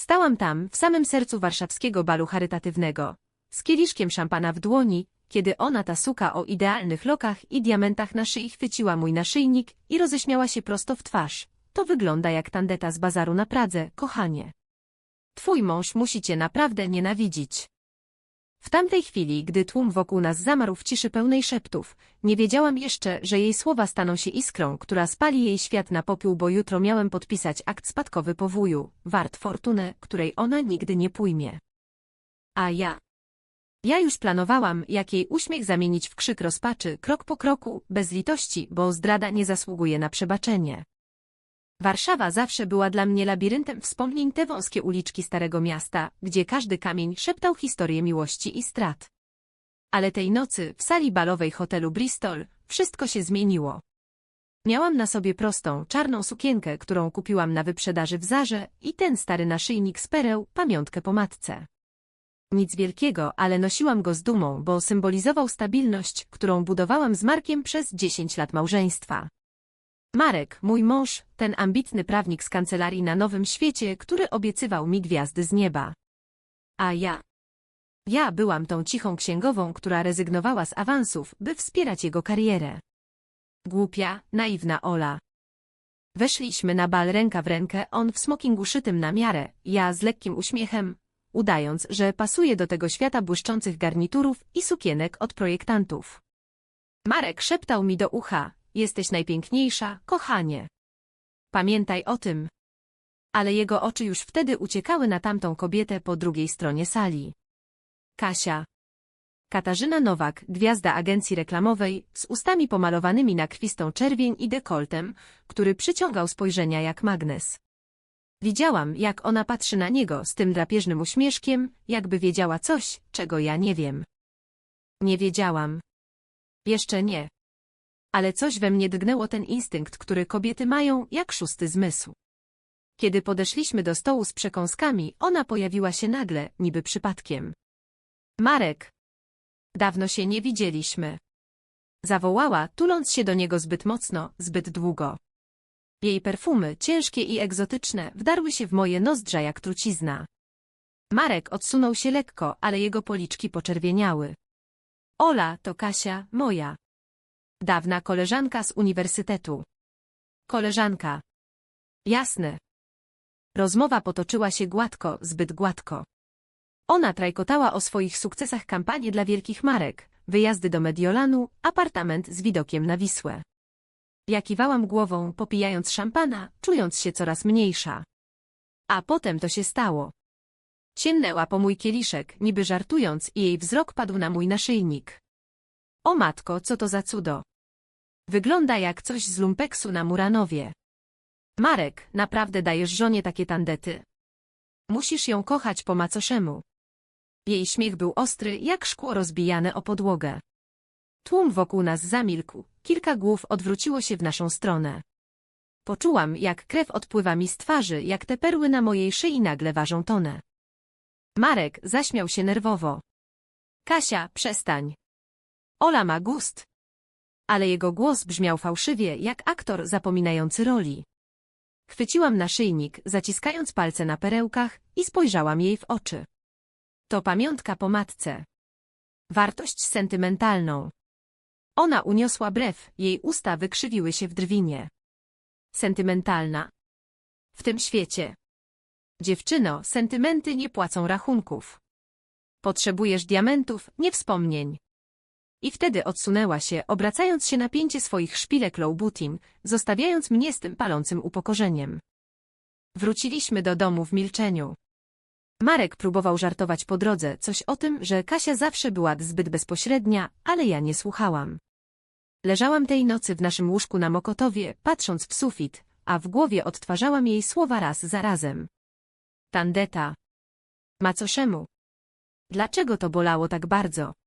Stałam tam, w samym sercu warszawskiego balu charytatywnego, z kieliszkiem szampana w dłoni, kiedy ona ta suka o idealnych lokach i diamentach na szyi chwyciła mój naszyjnik i roześmiała się prosto w twarz. To wygląda jak tandeta z bazaru na Pradze, kochanie. Twój mąż musi cię naprawdę nienawidzić. W tamtej chwili, gdy tłum wokół nas zamarł w ciszy pełnej szeptów, nie wiedziałam jeszcze, że jej słowa staną się iskrą, która spali jej świat na popiół, bo jutro miałem podpisać akt spadkowy po wuju, wart fortunę, której ona nigdy nie pójmie. A ja... Ja już planowałam, jak jej uśmiech zamienić w krzyk rozpaczy, krok po kroku, bez litości, bo zdrada nie zasługuje na przebaczenie. Warszawa zawsze była dla mnie labiryntem wspomnień te wąskie uliczki Starego Miasta, gdzie każdy kamień szeptał historię miłości i strat. Ale tej nocy, w sali balowej hotelu Bristol, wszystko się zmieniło. Miałam na sobie prostą, czarną sukienkę, którą kupiłam na wyprzedaży w Zarze i ten stary naszyjnik z pereł, pamiątkę po matce. Nic wielkiego, ale nosiłam go z dumą, bo symbolizował stabilność, którą budowałam z Markiem przez 10 lat małżeństwa. Marek, mój mąż, ten ambitny prawnik z kancelarii na Nowym Świecie, który obiecywał mi gwiazdy z nieba. A ja... Ja byłam tą cichą księgową, która rezygnowała z awansów, by wspierać jego karierę. Głupia, naiwna Ola. Weszliśmy na bal ręka w rękę, on w smokingu szytym na miarę, ja z lekkim uśmiechem, udając, że pasuje do tego świata błyszczących garniturów i sukienek od projektantów. Marek szeptał mi do ucha, jesteś najpiękniejsza, kochanie. Pamiętaj o tym. Ale jego oczy już wtedy uciekały na tamtą kobietę po drugiej stronie sali. Kasia. Katarzyna Nowak, gwiazda agencji reklamowej, z ustami pomalowanymi na krwistą czerwień i dekoltem, który przyciągał spojrzenia jak magnes. Widziałam, jak ona patrzy na niego z tym drapieżnym uśmieszkiem, jakby wiedziała coś, czego ja nie wiem. Nie wiedziałam. Jeszcze nie. Ale coś we mnie drgnęło ten instynkt, który kobiety mają, jak szósty zmysł. Kiedy podeszliśmy do stołu z przekąskami, ona pojawiła się nagle, niby przypadkiem. Marek. Dawno się nie widzieliśmy. Zawołała, tuląc się do niego zbyt mocno, zbyt długo. Jej perfumy, ciężkie i egzotyczne, wdarły się w moje nozdrza jak trucizna. Marek odsunął się lekko, ale jego policzki poczerwieniały. Ola, to Kasia, moja. Dawna koleżanka z uniwersytetu. Koleżanka. Jasne. Rozmowa potoczyła się gładko, zbyt gładko. Ona trajkotała o swoich sukcesach kampanii dla wielkich marek, wyjazdy do Mediolanu, apartament z widokiem na Wisłę. Ja kiwałam głową, popijając szampana, czując się coraz mniejsza. A potem to się stało. Sięgnęła po mój kieliszek, niby żartując i jej wzrok padł na mój naszyjnik. O matko, co to za cudo. Wygląda jak coś z lumpeksu na Muranowie. Marek, naprawdę dajesz żonie takie tandety. Musisz ją kochać po macoszemu. Jej śmiech był ostry, jak szkło rozbijane o podłogę. Tłum wokół nas zamilkł, kilka głów odwróciło się w naszą stronę. Poczułam, jak krew odpływa mi z twarzy, jak te perły na mojej szyi nagle ważą tonę. Marek zaśmiał się nerwowo. Kasia, przestań. Ola ma gust. Ale jego głos brzmiał fałszywie, jak aktor zapominający roli. Chwyciłam naszyjnik, zaciskając palce na perełkach i spojrzałam jej w oczy. To pamiątka po matce. Wartość sentymentalną. Ona uniosła brew, jej usta wykrzywiły się w drwinie. Sentymentalna. W tym świecie. Dziewczyno, sentymenty nie płacą rachunków. Potrzebujesz diamentów, nie wspomnień. I wtedy odsunęła się, obracając się na pięcie swoich szpilek Lowbutim, zostawiając mnie z tym palącym upokorzeniem. Wróciliśmy do domu w milczeniu. Marek próbował żartować po drodze, coś o tym, że Kasia zawsze była zbyt bezpośrednia, ale ja nie słuchałam. Leżałam tej nocy w naszym łóżku na Mokotowie, patrząc w sufit, a w głowie odtwarzałam jej słowa raz za razem. Tandeta. Macoszemu. Dlaczego to bolało tak bardzo?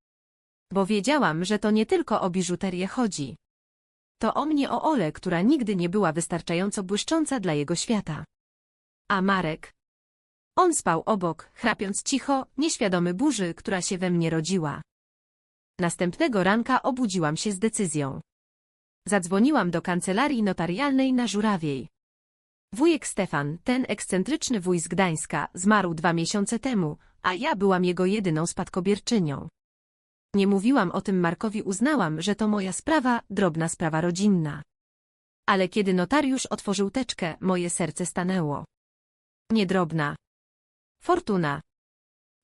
Bo wiedziałam, że to nie tylko o biżuterię chodzi. To o mnie o Ole, która nigdy nie była wystarczająco błyszcząca dla jego świata. A Marek? On spał obok, chrapiąc cicho, nieświadomy burzy, która się we mnie rodziła. Następnego ranka obudziłam się z decyzją. Zadzwoniłam do kancelarii notarialnej na Żurawiej. Wujek Stefan, ten ekscentryczny wuj z Gdańska, zmarł dwa miesiące temu, a ja byłam jego jedyną spadkobierczynią. Nie mówiłam o tym Markowi, uznałam, że to moja sprawa, drobna sprawa rodzinna. Ale kiedy notariusz otworzył teczkę, moje serce stanęło. Niedrobna. Fortuna.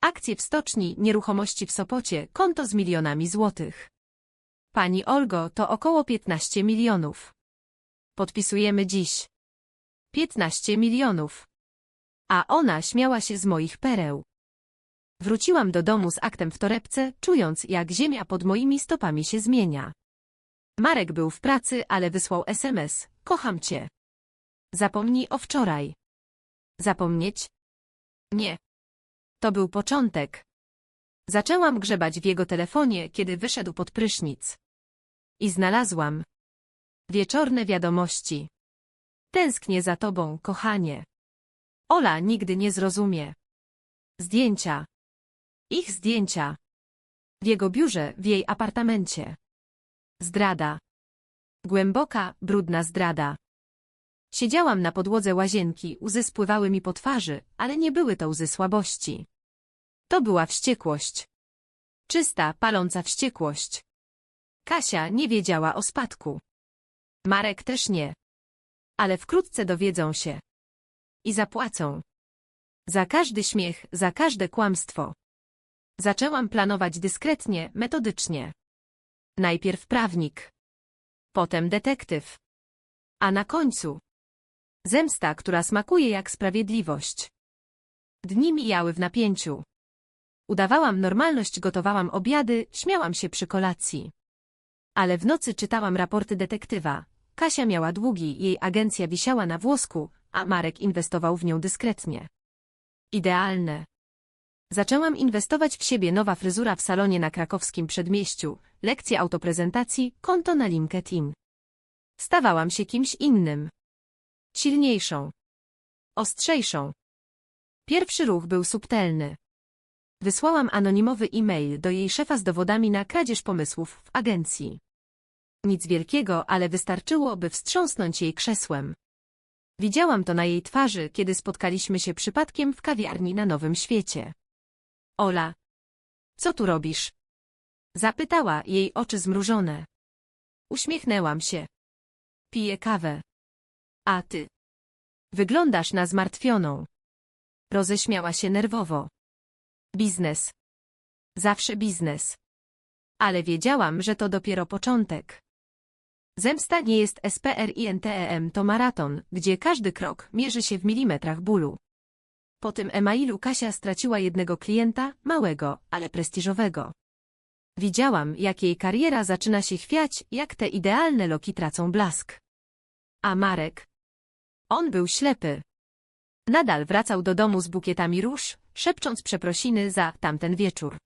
Akcje w stoczni, nieruchomości w Sopocie, konto z milionami złotych. Pani Olgo, to około 15 milionów. Podpisujemy dziś. 15 milionów. A ona śmiała się z moich pereł. Wróciłam do domu z aktem w torebce, czując, jak ziemia pod moimi stopami się zmienia. Marek był w pracy, ale wysłał SMS. Kocham cię. Zapomnij o wczoraj. Zapomnieć? Nie. To był początek. Zaczęłam grzebać w jego telefonie, kiedy wyszedł pod prysznic. I znalazłam. Wieczorne wiadomości. Tęsknię za tobą, kochanie. Ola nigdy nie zrozumie. Zdjęcia. Ich zdjęcia. W jego biurze, w jej apartamencie. Zdrada. Głęboka, brudna zdrada. Siedziałam na podłodze łazienki, łzy spływały mi po twarzy, ale nie były to łzy słabości. To była wściekłość. Czysta, paląca wściekłość. Kasia nie wiedziała o spadku. Marek też nie. Ale wkrótce dowiedzą się. I zapłacą. Za każdy śmiech, za każde kłamstwo. Zaczęłam planować dyskretnie, metodycznie. Najpierw prawnik. Potem detektyw. A na końcu zemsta, która smakuje jak sprawiedliwość. Dni mijały w napięciu. Udawałam normalność, gotowałam obiady, śmiałam się przy kolacji. Ale w nocy czytałam raporty detektywa. Kasia miała długi, jej agencja wisiała na włosku, a Marek inwestował w nią dyskretnie. Idealne. Zaczęłam inwestować w siebie nowa fryzura w salonie na krakowskim przedmieściu, lekcje autoprezentacji, konto na LinkedIn. Stawałam się kimś innym. Silniejszą. Ostrzejszą. Pierwszy ruch był subtelny. Wysłałam anonimowy e-mail do jej szefa z dowodami na kradzież pomysłów w agencji. Nic wielkiego, ale wystarczyło, by wstrząsnąć jej krzesłem. Widziałam to na jej twarzy, kiedy spotkaliśmy się przypadkiem w kawiarni na Nowym Świecie. Ola. Co tu robisz? Zapytała, jej oczy zmrużone. Uśmiechnęłam się. Piję kawę. A ty? Wyglądasz na zmartwioną. Roześmiała się nerwowo. Biznes. Zawsze biznes. Ale wiedziałam, że to dopiero początek. Zemsta nie jest SPRINTEM, to maraton, gdzie każdy krok mierzy się w milimetrach bólu. Po tym emailu Kasia straciła jednego klienta, małego, ale prestiżowego. Widziałam, jak jej kariera zaczyna się chwiać, jak te idealne loki tracą blask. A Marek? On był ślepy. Nadal wracał do domu z bukietami róż, szepcząc przeprosiny za tamten wieczór.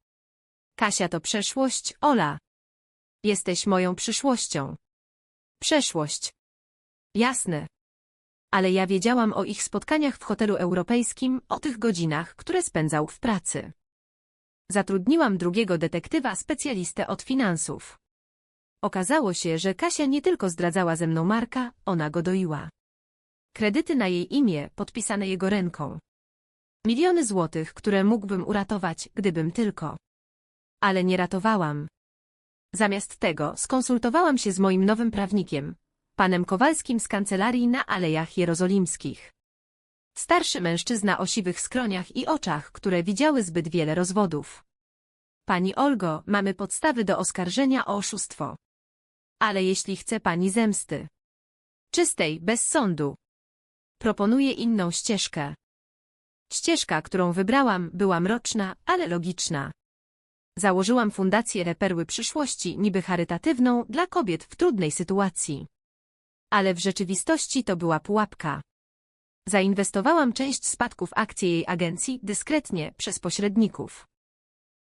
Kasia to przeszłość, Ola. Jesteś moją przyszłością. Przeszłość. Jasne. Ale ja wiedziałam o ich spotkaniach w hotelu europejskim, o tych godzinach, które spędzał w pracy. Zatrudniłam drugiego detektywa, specjalistę od finansów. Okazało się, że Kasia nie tylko zdradzała ze mną Marka, ona go doiła. Kredyty na jej imię, podpisane jego ręką. Miliony złotych, które mógłbym uratować, gdybym tylko. Ale nie ratowałam. Zamiast tego skonsultowałam się z moim nowym prawnikiem, panem Kowalskim z kancelarii na Alejach Jerozolimskich. Starszy mężczyzna o siwych skroniach i oczach, które widziały zbyt wiele rozwodów. Pani Olgo, mamy podstawy do oskarżenia o oszustwo. Ale jeśli chce pani zemsty. Czystej, bez sądu. Proponuję inną ścieżkę. Ścieżka, którą wybrałam, była mroczna, ale logiczna. Założyłam fundację Reperły Przyszłości, niby charytatywną, dla kobiet w trudnej sytuacji. Ale w rzeczywistości to była pułapka. Zainwestowałam część spadków akcji jej agencji dyskretnie przez pośredników.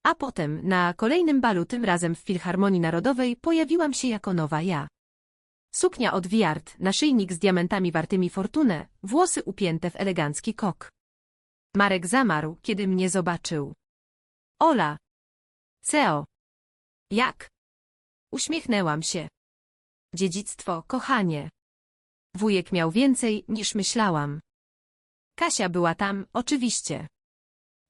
A potem, na kolejnym balu, tym razem w Filharmonii Narodowej, pojawiłam się jako nowa ja. Suknia od wiart, naszyjnik z diamentami wartymi fortunę, włosy upięte w elegancki kok. Marek zamarł, kiedy mnie zobaczył. Ola. Ceo. Jak? Uśmiechnęłam się. Dziedzictwo, kochanie. Wujek miał więcej, niż myślałam. Kasia była tam, oczywiście.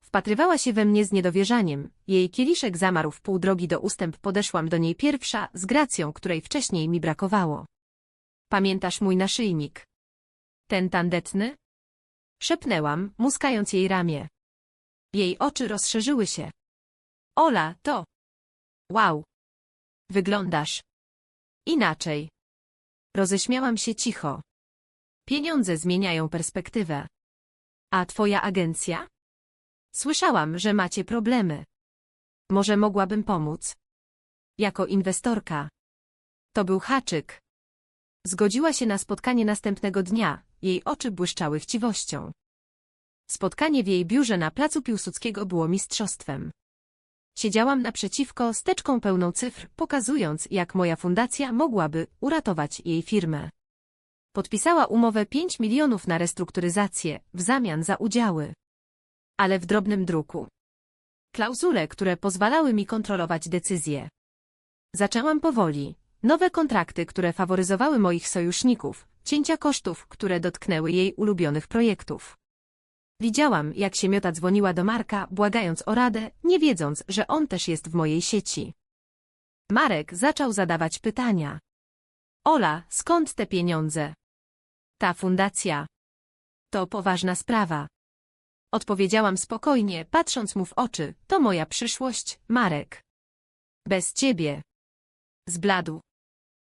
Wpatrywała się we mnie z niedowierzaniem. Jej kieliszek zamarł w pół drogi do ustęp, podeszłam do niej pierwsza, z gracją, której wcześniej mi brakowało. Pamiętasz mój naszyjnik? Ten tandetny? Szepnęłam, muskając jej ramię. Jej oczy rozszerzyły się. Ola, to... Wow. Wyglądasz. Inaczej. Roześmiałam się cicho. Pieniądze zmieniają perspektywę. A twoja agencja? Słyszałam, że macie problemy. Może mogłabym pomóc? Jako inwestorka. To był haczyk. Zgodziła się na spotkanie następnego dnia, jej oczy błyszczały chciwością. Spotkanie w jej biurze na placu Piłsudskiego było mistrzostwem. Siedziałam naprzeciwko z teczką pełną cyfr, pokazując, jak moja fundacja mogłaby uratować jej firmę. Podpisała umowę 5 milionów na restrukturyzację w zamian za udziały. Ale w drobnym druku. Klauzule, które pozwalały mi kontrolować decyzje. Zaczęłam powoli. Nowe kontrakty, które faworyzowały moich sojuszników, cięcia kosztów, które dotknęły jej ulubionych projektów. Widziałam, jak się miota dzwoniła do Marka, błagając o radę, nie wiedząc, że on też jest w mojej sieci. Marek zaczął zadawać pytania. Ola, skąd te pieniądze? Ta fundacja. To poważna sprawa. Odpowiedziałam spokojnie, patrząc mu w oczy. To moja przyszłość, Marek. Bez ciebie. Zbladł.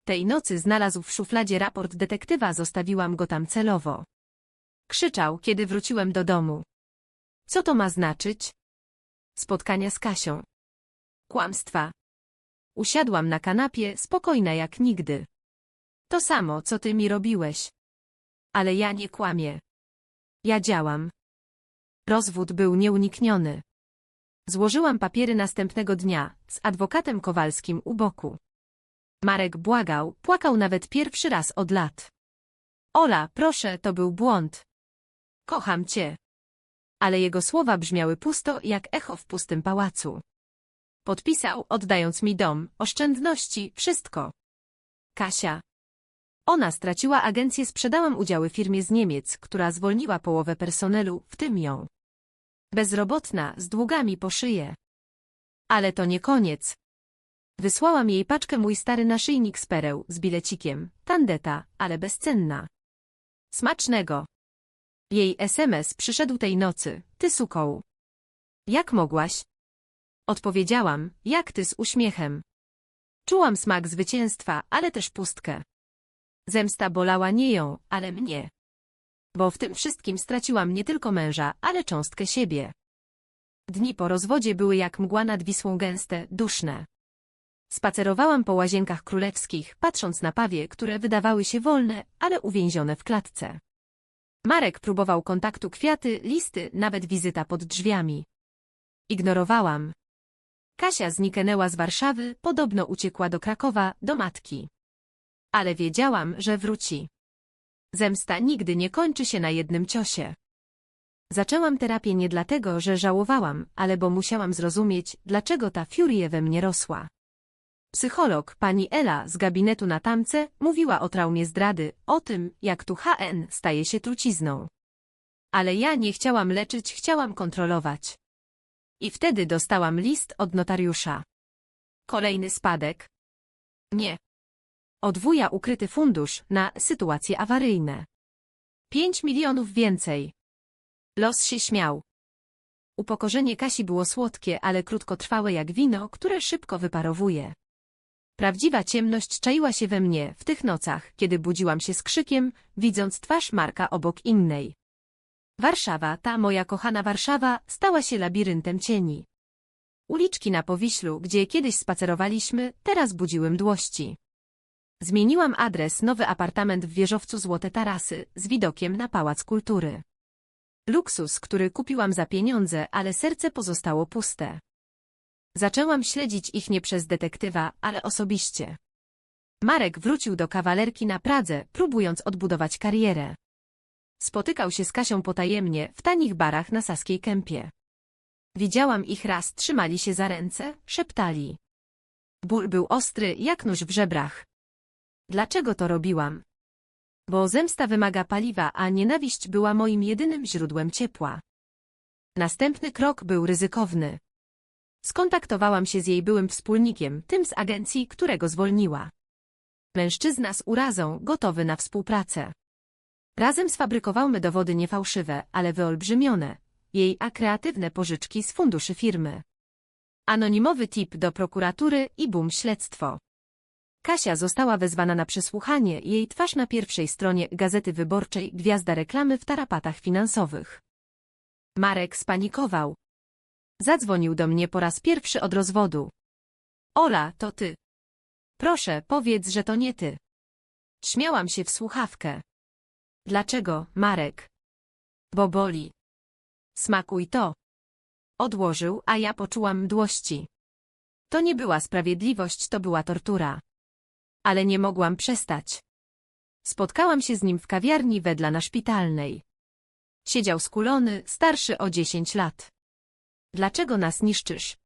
Tej nocy znalazł w szufladzie raport detektywa, zostawiłam go tam celowo. Krzyczał, kiedy wróciłem do domu. Co to ma znaczyć? Spotkania z Kasią. Kłamstwa. Usiadłam na kanapie, spokojna jak nigdy. To samo, co ty mi robiłeś. Ale ja nie kłamię. Ja działam. Rozwód był nieunikniony. Złożyłam papiery następnego dnia, z adwokatem Kowalskim u boku. Marek błagał, płakał nawet pierwszy raz od lat. Ola, proszę, to był błąd. Kocham cię. Ale jego słowa brzmiały pusto, jak echo w pustym pałacu. Podpisał, oddając mi dom, oszczędności, wszystko. Kasia. Ona straciła agencję, sprzedałam udziały firmie z Niemiec, która zwolniła połowę personelu, w tym ją. Bezrobotna, z długami po szyję. Ale to nie koniec. Wysłałam jej paczkę mój stary naszyjnik z pereł, z bilecikiem, tandeta, ale bezcenna. Smacznego. Jej SMS przyszedł tej nocy, ty sukoł. Jak mogłaś? Odpowiedziałam, jak ty z uśmiechem. Czułam smak zwycięstwa, ale też pustkę. Zemsta bolała nie ją, ale mnie. Bo w tym wszystkim straciłam nie tylko męża, ale cząstkę siebie. Dni po rozwodzie były jak mgła nad Wisłą gęste, duszne. Spacerowałam po łazienkach królewskich, patrząc na pawie, które wydawały się wolne, ale uwięzione w klatce. Marek próbował kontaktu kwiaty, listy, nawet wizyta pod drzwiami. Ignorowałam. Kasia zniknęła z Warszawy, podobno uciekła do Krakowa, do matki. Ale wiedziałam, że wróci. Zemsta nigdy nie kończy się na jednym ciosie. Zaczęłam terapię nie dlatego, że żałowałam, ale bo musiałam zrozumieć, dlaczego ta furia we mnie rosła. Psycholog, pani Ela z gabinetu na tamce, mówiła o traumie zdrady, o tym, jak tu HN staje się trucizną. Ale ja nie chciałam leczyć, chciałam kontrolować. I wtedy dostałam list od notariusza. Kolejny spadek. Nie. Od wuja ukryty fundusz na sytuacje awaryjne. Pięć milionów więcej. Los się śmiał. Upokorzenie Kasi było słodkie, ale krótkotrwałe jak wino, które szybko wyparowuje. Prawdziwa ciemność czaiła się we mnie w tych nocach, kiedy budziłam się z krzykiem, widząc twarz Marka obok innej. Warszawa, ta moja kochana Warszawa, stała się labiryntem cieni. Uliczki na Powiślu, gdzie kiedyś spacerowaliśmy, teraz budziły mdłości. Zmieniłam adres, nowy apartament w wieżowcu Złote Tarasy, z widokiem na Pałac Kultury. Luksus, który kupiłam za pieniądze, ale serce pozostało puste. Zaczęłam śledzić ich nie przez detektywa, ale osobiście. Marek wrócił do kawalerki na Pradze, próbując odbudować karierę. Spotykał się z Kasią potajemnie w tanich barach na Saskiej Kępie. Widziałam ich raz, trzymali się za ręce, szeptali. Ból był ostry, jak nóż w żebrach. Dlaczego to robiłam? Bo zemsta wymaga paliwa, a nienawiść była moim jedynym źródłem ciepła. Następny krok był ryzykowny. Skontaktowałam się z jej byłym wspólnikiem, tym z agencji, którego zwolniła. Mężczyzna z urazą, gotowy na współpracę. Razem sfabrykowałmy dowody niefałszywe, ale wyolbrzymione, jej a kreatywne pożyczki z funduszy firmy. Anonimowy tip do prokuratury i bum śledztwo. Kasia została wezwana na przesłuchanie, jej twarz na pierwszej stronie Gazety Wyborczej, gwiazda reklamy w tarapatach finansowych. Marek spanikował. Zadzwonił do mnie po raz pierwszy od rozwodu. Ola, to ty. Proszę, powiedz, że to nie ty. Śmiałam się w słuchawkę. Dlaczego, Marek? Bo boli. Smakuj to. Odłożył, a ja poczułam mdłości. To nie była sprawiedliwość, to była tortura. Ale nie mogłam przestać. Spotkałam się z nim w kawiarni wedla na szpitalnej. Siedział skulony, starszy o dziesięć lat. Dlaczego nas niszczysz?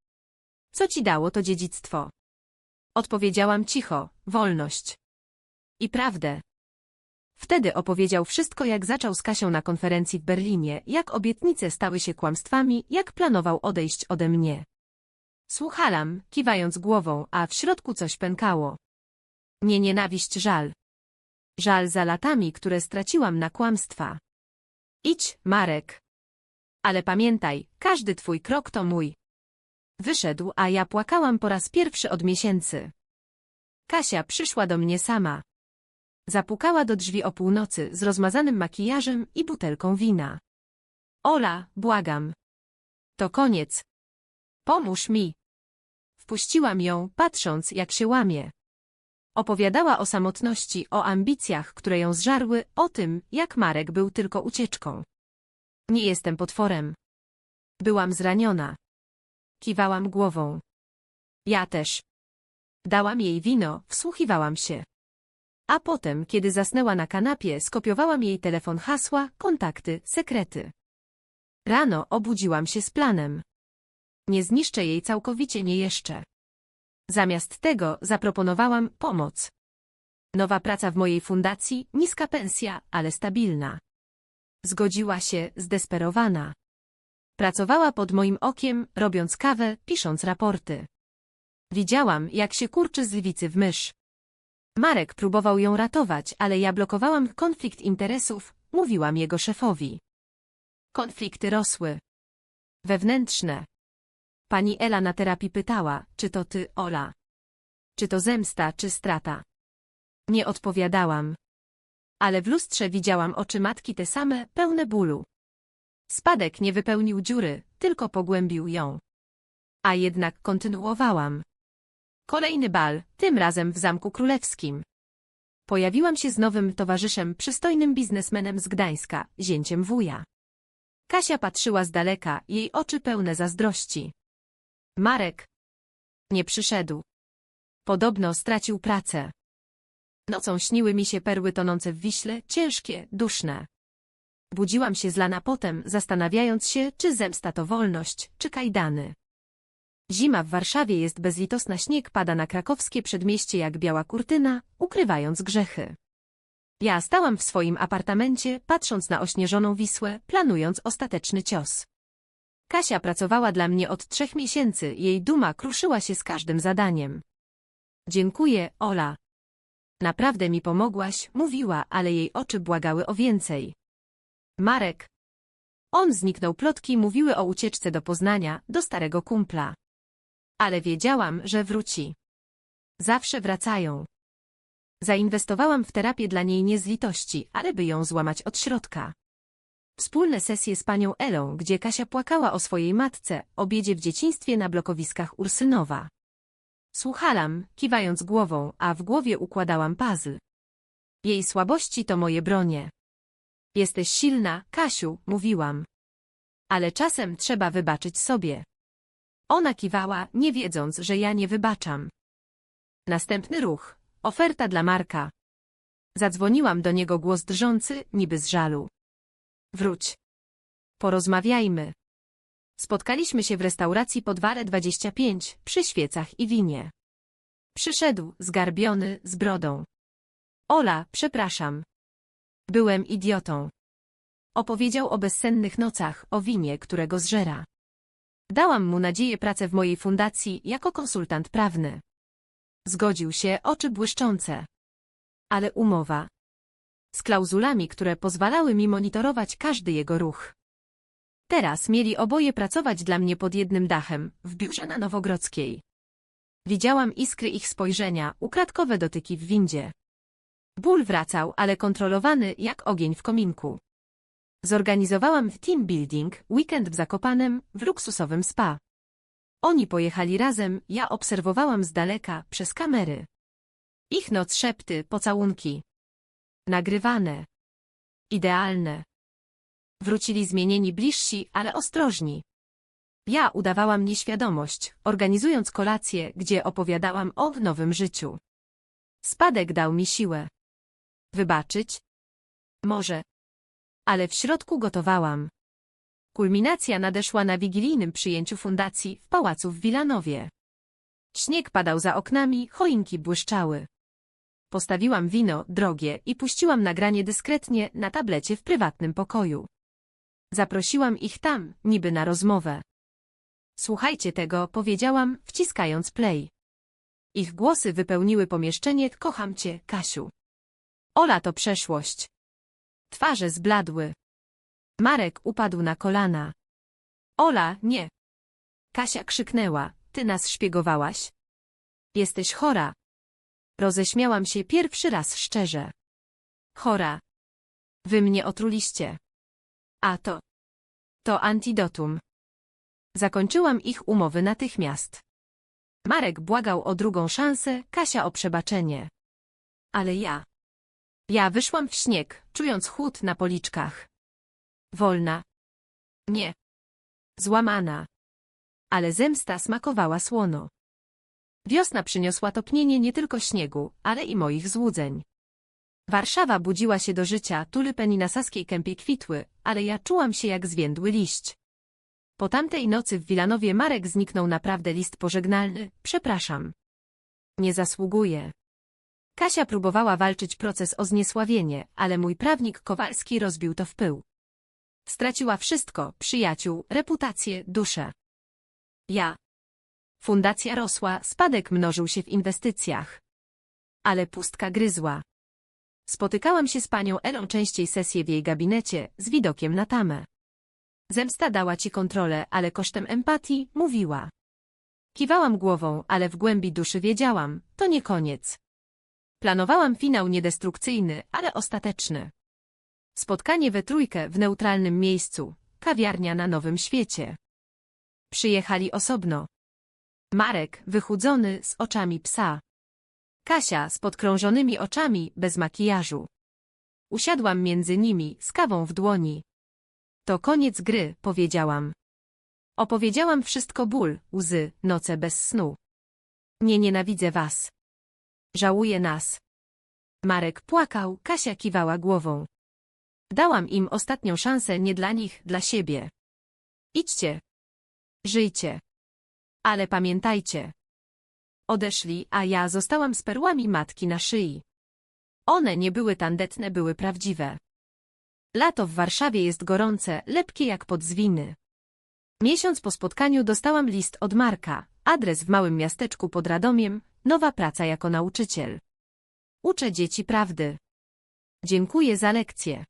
Co ci dało to dziedzictwo? Odpowiedziałam cicho, wolność. I prawdę. Wtedy opowiedział wszystko jak zaczął z Kasią na konferencji w Berlinie, jak obietnice stały się kłamstwami, jak planował odejść ode mnie. Słuchałam, kiwając głową, a w środku coś pękało. Nie nienawiść, żal. Żal za latami, które straciłam na kłamstwa. Idź, Marek. Ale pamiętaj, każdy twój krok to mój. Wyszedł, a ja płakałam po raz pierwszy od miesięcy. Kasia przyszła do mnie sama. Zapukała do drzwi o północy z rozmazanym makijażem i butelką wina. Ola, błagam. To koniec. Pomóż mi. Wpuściłam ją, patrząc, jak się łamie. Opowiadała o samotności, o ambicjach, które ją zżarły, o tym, jak Marek był tylko ucieczką. Nie jestem potworem. Byłam zraniona. Kiwałam głową. Ja też. Dałam jej wino, wsłuchiwałam się. A potem, kiedy zasnęła na kanapie, skopiowałam jej telefon hasła, kontakty, sekrety. Rano obudziłam się z planem. Nie zniszczę jej całkowicie, nie jeszcze. Zamiast tego zaproponowałam pomoc. Nowa praca w mojej fundacji, niska pensja, ale stabilna. Zgodziła się, zdesperowana. Pracowała pod moim okiem, robiąc kawę, pisząc raporty. Widziałam, jak się kurczy z lwicy w mysz. Marek próbował ją ratować, ale ja blokowałam konflikt interesów, mówiłam jego szefowi. Konflikty rosły. Wewnętrzne. Pani Ela na terapii pytała, czy to ty, Ola? Czy to zemsta, czy strata? Nie odpowiadałam. Ale w lustrze widziałam oczy matki te same, pełne bólu. Spadek nie wypełnił dziury, tylko pogłębił ją. A jednak kontynuowałam. Kolejny bal, tym razem w Zamku Królewskim. Pojawiłam się z nowym towarzyszem, przystojnym biznesmenem z Gdańska, zięciem wuja. Kasia patrzyła z daleka, jej oczy pełne zazdrości. Marek nie przyszedł. Podobno stracił pracę. Nocą śniły mi się perły tonące w wiśle, ciężkie, duszne. Budziłam się zlana potem, zastanawiając się, czy zemsta to wolność, czy kajdany. Zima w Warszawie jest bezlitosna, śnieg pada na krakowskie przedmieście jak biała kurtyna, ukrywając grzechy. Ja stałam w swoim apartamencie, patrząc na ośnieżoną Wisłę, planując ostateczny cios. Kasia pracowała dla mnie od trzech miesięcy, jej duma kruszyła się z każdym zadaniem. Dziękuję, Ola. Naprawdę mi pomogłaś, mówiła, ale jej oczy błagały o więcej. Marek. On zniknął plotki mówiły o ucieczce do Poznania, do starego kumpla. Ale wiedziałam, że wróci. Zawsze wracają. Zainwestowałam w terapię dla niej nie z litości, ale by ją złamać od środka. Wspólne sesje z panią Elą, gdzie Kasia płakała o swojej matce, obiedzie w dzieciństwie na blokowiskach Ursynowa. Słuchałam, kiwając głową, a w głowie układałam puzzle. Jej słabości to moje bronie. Jesteś silna, Kasiu, mówiłam. Ale czasem trzeba wybaczyć sobie. Ona kiwała, nie wiedząc, że ja nie wybaczam. Następny ruch. Oferta dla Marka. Zadzwoniłam do niego głos drżący, niby z żalu. Wróć. Porozmawiajmy. Spotkaliśmy się w restauracji Podwale 25, przy świecach i winie. Przyszedł, zgarbiony, z brodą. Ola, przepraszam. Byłem idiotą. Opowiedział o bezsennych nocach, o winie, którego zżera. Dałam mu nadzieję pracę w mojej fundacji jako konsultant prawny. Zgodził się, oczy błyszczące. Ale umowa. Z klauzulami, które pozwalały mi monitorować każdy jego ruch. Teraz mieli oboje pracować dla mnie pod jednym dachem, w biurze na Nowogrodzkiej. Widziałam iskry ich spojrzenia, ukradkowe dotyki w windzie. Ból wracał, ale kontrolowany jak ogień w kominku. Zorganizowałam w team building weekend w Zakopanem, w luksusowym spa. Oni pojechali razem, ja obserwowałam z daleka, przez kamery. Ich noc szepty, pocałunki. Nagrywane. Idealne. Wrócili zmienieni bliżsi, ale ostrożni. Ja udawałam nieświadomość, organizując kolację, gdzie opowiadałam o nowym życiu. Spadek dał mi siłę. Wybaczyć? Może. Ale w środku gotowałam. Kulminacja nadeszła na wigilijnym przyjęciu fundacji w pałacu w Wilanowie. Śnieg padał za oknami, choinki błyszczały. Postawiłam wino, drogie, i puściłam nagranie dyskretnie na tablecie w prywatnym pokoju. Zaprosiłam ich tam, niby na rozmowę. Słuchajcie tego, powiedziałam, wciskając play. Ich głosy wypełniły pomieszczenie, kocham cię, Kasiu. Ola to przeszłość. Twarze zbladły. Marek upadł na kolana. Ola, nie. Kasia krzyknęła, ty nas szpiegowałaś. Jesteś chora. Roześmiałam się pierwszy raz szczerze. Chora. Wy mnie otruliście. A to. To antidotum. Zakończyłam ich umowy natychmiast. Marek błagał o drugą szansę, Kasia o przebaczenie. Ale ja. Ja wyszłam w śnieg, czując chłód na policzkach. Wolna. Nie. Złamana. Ale zemsta smakowała słono. Wiosna przyniosła topnienie nie tylko śniegu, ale i moich złudzeń. Warszawa budziła się do życia, tulypeni na Saskiej Kępie kwitły, ale ja czułam się jak zwiędły liść. Po tamtej nocy w Wilanowie Marek zniknął naprawdę list pożegnalny, przepraszam. Nie zasługuje. Kasia próbowała walczyć proces o zniesławienie, ale mój prawnik Kowalski rozbił to w pył. Straciła wszystko, przyjaciół, reputację, duszę. Ja. Fundacja rosła, spadek mnożył się w inwestycjach. Ale pustka gryzła. Spotykałam się z panią Elą częściej sesje w jej gabinecie, z widokiem na tamę. Zemsta dała ci kontrolę, ale kosztem empatii, mówiła. Kiwałam głową, ale w głębi duszy wiedziałam, to nie koniec. Planowałam finał niedestrukcyjny, ale ostateczny. Spotkanie we trójkę w neutralnym miejscu, kawiarnia na Nowym Świecie. Przyjechali osobno. Marek, wychudzony, z oczami psa. Kasia, z podkrążonymi oczami, bez makijażu. Usiadłam między nimi, z kawą w dłoni. To koniec gry, powiedziałam. Opowiedziałam wszystko ból, łzy, noce bez snu. Nie nienawidzę was. Żałuję nas. Marek płakał, Kasia kiwała głową. Dałam im ostatnią szansę nie dla nich, dla siebie. Idźcie. Żyjcie. Ale pamiętajcie. Odeszli, a ja zostałam z perłami matki na szyi. One nie były tandetne, były prawdziwe. Lato w Warszawie jest gorące, lepkie jak podzwiny. Miesiąc po spotkaniu dostałam list od Marka, adres w małym miasteczku pod Radomiem, nowa praca jako nauczyciel. Uczę dzieci prawdy. Dziękuję za lekcję.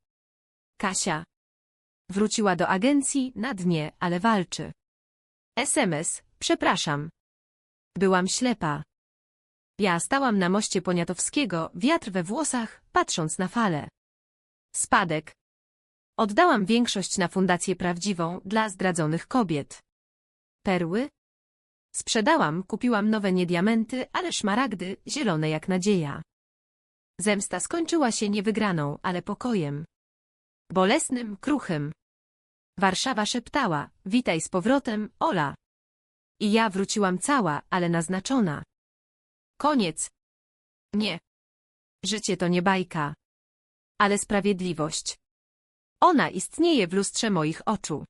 Kasia. Wróciła do agencji, na dnie, ale walczy. SMS, przepraszam. Byłam ślepa. Ja stałam na moście Poniatowskiego, wiatr we włosach, patrząc na fale. Spadek. Oddałam większość na fundację prawdziwą dla zdradzonych kobiet. Perły? Sprzedałam, kupiłam nowe nie diamenty, ale szmaragdy, zielone jak nadzieja. Zemsta skończyła się nie wygraną, ale pokojem. Bolesnym, kruchym. Warszawa szeptała, witaj z powrotem, Ola. I ja wróciłam cała, ale naznaczona. Koniec. Nie. Życie to nie bajka. Ale sprawiedliwość. Ona istnieje w lustrze moich oczu.